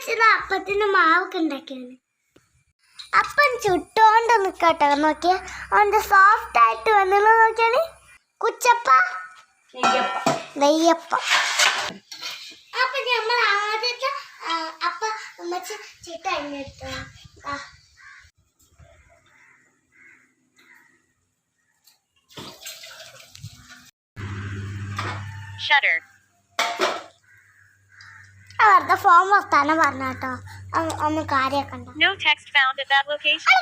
അമ്മച്ചിന് അപ്പത്തിന് മാവൊക്കെ ഉണ്ടാക്കിയാണ്. അപ്പം ചുട്ടോണ്ട് നിക്കട്ടെ. നോക്കിയ അവന്റെ സോഫ്റ്റ് ആയിട്ട് വന്നു നോക്കിയാണ് കുച്ചപ്പ നെയ്യപ്പ. അപ്പൊ Shutter. വെറുതെ ഫോം വർത്താനം പറഞ്ഞ കേട്ടോ. ഒന്ന് കാര്യമൊക്കെ ഉണ്ടോ? No text found at that location.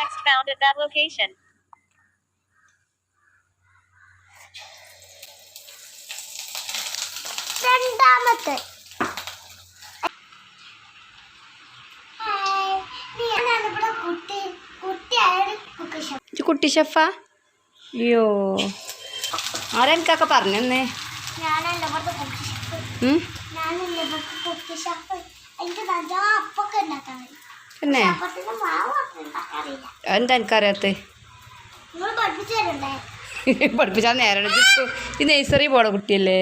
Text found at that location. രണ്ടാമത്തെ. കുട്ടി ഇജ്ജ് കുട്ടി ഷെഫാ? അയ്യോ. ആരെനിക്കൊക്കെ പറഞ്ഞെന്നേ? പിന്നെ? എന്താ എനിക്കറിയാത്ത? പഠിപ്പിച്ചാൽ നേരം ഈ നെയ്സറി പോണ കുട്ടിയല്ലേ?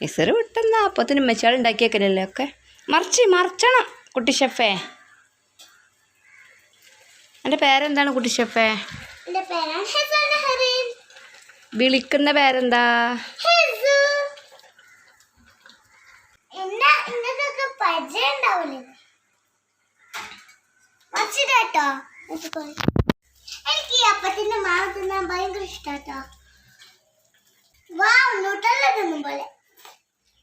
നെയ്സറി വിട്ടെന്നാ. അപ്പത്തിന് മെച്ചാൾ ഉണ്ടാക്കിയേക്കലല്ലേ ഒക്കെ. മറിച്ച് മറിച്ചണം കുട്ടി ഷെഫേ എന്റെ പേരെന്താണ് കുട്ടി ഷെഫേ എന്റെ പേരാണ് വിളിക്കുന്ന പേരെന്താ? എനിക്ക് അപ്പത്തിന്റെ മാവ് തിന്നാൻ ഭയങ്കര ഇഷ്ടാട്ടോ. വാ നൂട്ടല്ല തിന്നും പോലെ.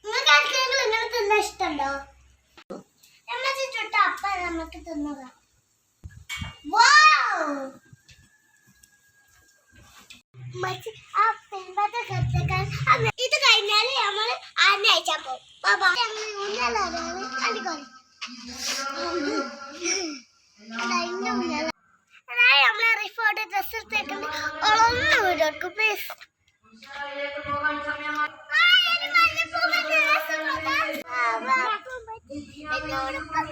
നിങ്ങൾക്ക് ആർക്കെങ്കിലും ഇങ്ങനെ തിന്നാൻ ഇഷ്ടമുണ്ടോ? നമ്മൾ ചുട്ട അപ്പ നമുക്ക് തിന്നുക വാവ്. ഇത് കഴിഞ്ഞാൽ നമ്മൾ ആനെ അയച്ചാൽ പോകും ബാബാ നമ്മളെ റിപ്പോർട്ട് ഡ്രസ് എടുത്തേക്കുന്നത്. ഒളന്ന് വീടും പ്ലീസ് എന്നോടൊപ്പം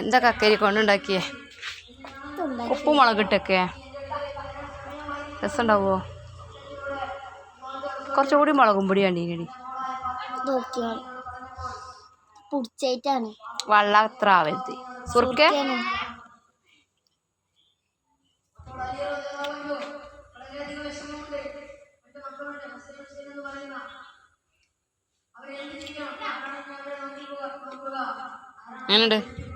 എന്താ കക്കരി കൊണ്ടുണ്ടാക്കിയേ? ഉപ്പും മുളകിട്ടൊക്കെ രസമുണ്ടാവോ? കുറച്ചുകൂടി മുളകും പൊടി വേണ്ടി നോക്കിയാൽ പുടിച്ചായിട്ടാണ്. വെള്ളം അത്ര ആവരുത്. സുർക്കെ? എങ്ങനുണ്ട്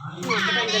Ini kita.